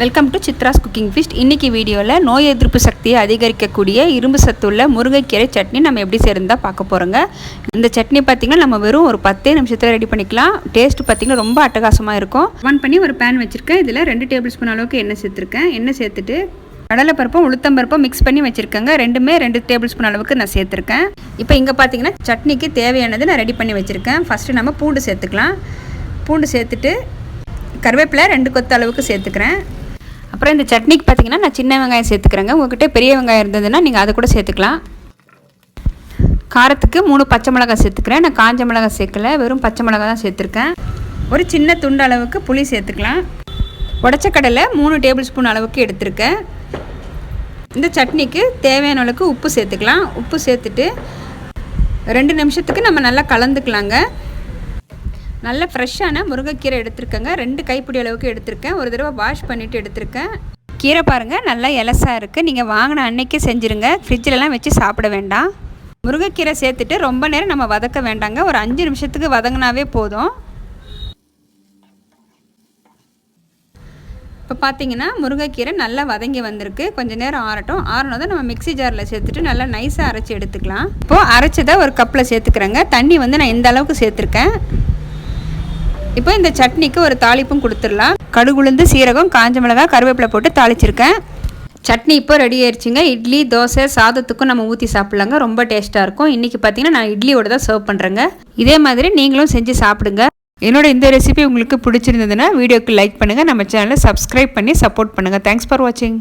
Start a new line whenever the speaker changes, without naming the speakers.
Welcome to Chitra's cooking feast இன்றைக்கி வீடியோவில் நோய் எதிர்ப்பு சக்தியை அதிகரிக்கக்கூடிய இரும்பு சத்துள்ள முருங்கைக்கீரை சட்னி நம்ம எப்படி சேர்ந்தால் பார்க்க போகிறோங்க இந்த சட்னி பார்த்திங்கன்னா நம்ம வெறும் ஒரு பத்தே நிமிஷத்தில் ரெடி பண்ணிக்கலாம். டேஸ்ட் பார்த்திங்கன்னா ரொம்ப அட்டகாசமாக இருக்கும். ஆன் பண்ணி ஒரு பேன் வச்சுருக்கேன். இதில் ரெண்டு டேபிள் ஸ்பூன் அளவுக்கு எண்ணெய் சேர்த்துருக்கேன். எண்ணெய் சேர்த்துட்டு கடலைப்பருப்பும் உளுத்தம்பருப்பும் மிக்ஸ் பண்ணி வச்சுருக்கேங்க. ரெண்டுமே ரெண்டு டேபிள் ஸ்பூன் அளவுக்கு நான் சேர்த்துருக்கேன். இப்போ இங்கே பார்த்தீங்கன்னா சட்னிக்கு தேவையானது நான் ரெடி பண்ணி வச்சுருக்கேன். ஃபஸ்ட்டு நம்ம பூண்டு சேர்த்துக்கலாம். பூண்டு சேர்த்துட்டு கருவேப்பிலை ரெண்டு கொத்து அளவுக்கு சேர்த்துக்கிறேன். அப்புறம் இந்த சட்னிக்கு பார்த்தீங்கன்னா நான் சின்ன வெங்காயம் சேர்த்துக்கிறேங்க. உங்ககிட்ட பெரிய வெங்காயம் இருந்ததுன்னா நீங்கள் அதை கூட சேர்த்துக்கலாம். காரத்துக்கு மூணு பச்சை மிளகாய் சேர்த்துக்கிறேன். நான் காஞ்ச மிளகாய் சேர்க்கல. வெறும் பச்சை மிளகாய் தான் சேர்த்துருக்கேன். ஒரு சின்ன துண்டு அளவுக்கு புளி சேர்த்துக்கலாம். உடச்ச கடலை மூணு டேபிள் ஸ்பூன் அளவுக்கு எடுத்திருக்கேன். இந்த சட்னிக்கு தேவையான அளவுக்கு உப்பு சேர்த்துக்கலாம். உப்பு சேர்த்துட்டு ரெண்டு நிமிஷத்துக்கு நம்ம நல்லா கலந்துக்கலாங்க. நல்ல ஃப்ரெஷ்ஷான முருங்கைக்கீரை எடுத்திருக்கேங்க. ரெண்டு கைப்பிடி அளவுக்கு எடுத்திருக்கேன். ஒரு தடவை வாஷ் பண்ணிவிட்டு எடுத்திருக்கேன். கீரை பாருங்கள் நல்லா இலசாக இருக்குது நீங்கள் வாங்கின அன்னைக்கே செஞ்சுருங்க. ஃப்ரிட்ஜிலலாம் வச்சு சாப்பிட வேண்டாம். முருங்கைக்கீரை சேர்த்துட்டு ரொம்ப நேரம் நம்ம வதக்க வேண்டாங்க. ஒரு அஞ்சு நிமிஷத்துக்கு வதங்கினாவே போதும். இப்போ பார்த்தீங்கன்னா முருங்கைக்கீரை நல்லா வதங்கி வந்திருக்கு. கொஞ்சம் நேரம் ஆறட்டும். ஆறினதும் நம்ம மிக்சி ஜாரில் சேர்த்துட்டு நல்லா நைஸாக அரைச்சி எடுத்துக்கலாம். இப்போது அரைச்சதை ஒரு கப்பில் சேர்த்துக்கிறேங்க. தண்ணி வந்து நான் இந்த அளவுக்கு சேர்த்துருக்கேன். இப்போ இந்த சட்னிக்கு ஒரு தாளிப்பும் கொடுத்துடலாம். கடுகுளுந்து சீரகம் காஞ்ச மிளகாய் கருவேப்பிலை போட்டு தாளிச்சிருக்கேன். சட்னி இப்போ ரெடி ஆயிடுச்சுங்க இட்லி தோசை சாதத்துக்கும் நம்ம ஊற்றி சாப்பிட்லாங்க. ரொம்ப டேஸ்ட்டாக இருக்கும். இன்றைக்கி பார்த்தீங்கன்னா நான் இட்லியோட தான் சர்வ் பண்ணுறேங்க இதே மாதிரி நீங்களும் செஞ்சு சாப்பிடுங்க. என்னோட இந்த ரெசிபி உங்களுக்கு பிடிச்சிருந்ததுன்னா வீடியோக்கு லைக் பண்ணுங்கள் நம்ம சேனலை சப்ஸ்கிரைப் பண்ணி சப்போர்ட் பண்ணுங்கள் தேங்க்ஸ் ஃபார் வாட்சிங்